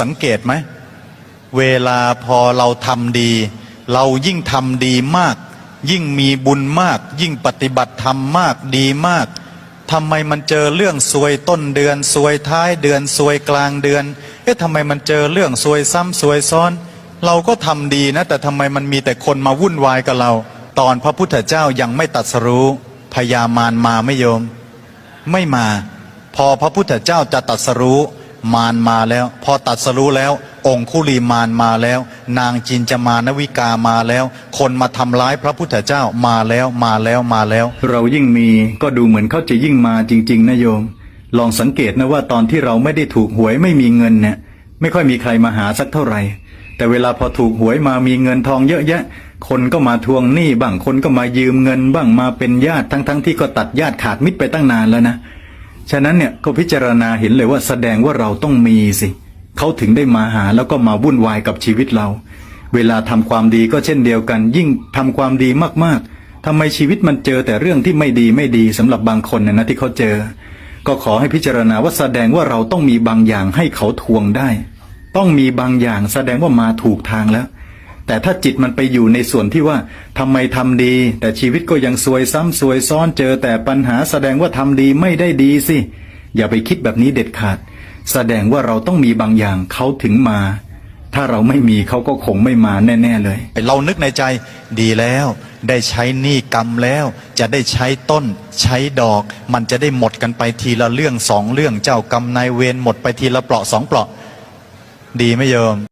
สังเกตไหม เวลาพอเราทำดี เรายิ่งทำดีมาก ยิ่งมีบุญมาก ยิ่งปฏิบัติธรรมมากดีมากทำไมมันเจอเรื่องซวยต้นเดือนซวยท้ายเดือนซวยกลางเดือน เอ๊ะทำไมมันเจอเรื่องซวยซ้ำซวยซ้อน เราก็ทำดีนะ แต่ทำไมมันมีแต่คนมาวุ่นวายกับเรา ตอนพระพุทธเจ้ายังไม่ตัดสรู้พญามารมาไม่โยม ไม่มา พอพระพุทธเจ้าจะตรัสรู้ มารมาแล้ว พอตรัสรู้แล้ว องคุลีมารมาแล้ว นางจินจามานวิกามาแล้ว คนมาทำร้ายพระพุทธเจ้ามาแล้วมาแล้วมาแล้ว เรายิ่งมีก็ดูเหมือนเขาจะยิ่งมาจริง ๆนะโยม ลองสังเกตนะว่าตอนที่เราไม่ได้ถูกหวยไม่มีเงินเนี่ยไม่ค่อยมีใครมาหาสักเท่าไหร่ แต่เวลาพอถูกหวยมามีเงินทองเยอะแยะ คนก็มาทวงหนี้บ้างคนก็มายืมเงินบ้างมาเป็นญาติทั้งๆทที่ก็ตัดญาติขาดมิตรไปตั้งนานแล้วนะ ฉะนั้นเนี่ยก็พิจารณาเห็นเลยว่าแสดงว่าเราต้องมีสิเขาถึงได้มาหาแล้วก็มาวุ่นวายกับชีวิตเรา เวลาทำความดีก็เช่นเดียวกัน ยิ่งทำความดีมากๆทำไมชีวิตมันเจอแต่เรื่องที่ไม่ดีไม่ดีสำหรับบางคนนะนะที่เขาเจอ ก็ขอให้พิจารณาว่าแสดงว่าเราต้องมีบางอย่างให้เขาทวงได้ ต้องมีบางอย่างแสดงว่ามาถูกทางแล้ว แต่ถ้าจิตมันไปอยู่ในส่วนที่ว่าทำไมทำดี แต่ชีวิตก็ยังซวยซ้ำซวยซ้อนเจอแต่ปัญหาแสดงว่าทำดีไม่ได้ดีสิ อย่าไปคิดแบบนี้เด็ดขาด แสดงว่าเราต้องมีบางอย่างเขาถึงมา ถ้าเราไม่มีเขาก็คงไม่มาแน่ ๆ เลย เรานึกในใจดีแล้ว ได้ใช้หนี้กรรมแล้ว จะได้ใช้ต้น ใช้ดอก มันจะได้หมดกันไปทีละเรื่องสองเรื่องเจ้ากรรมนายเวรหมดไปทีละเปราะสองเปราะ ดีไหมโยม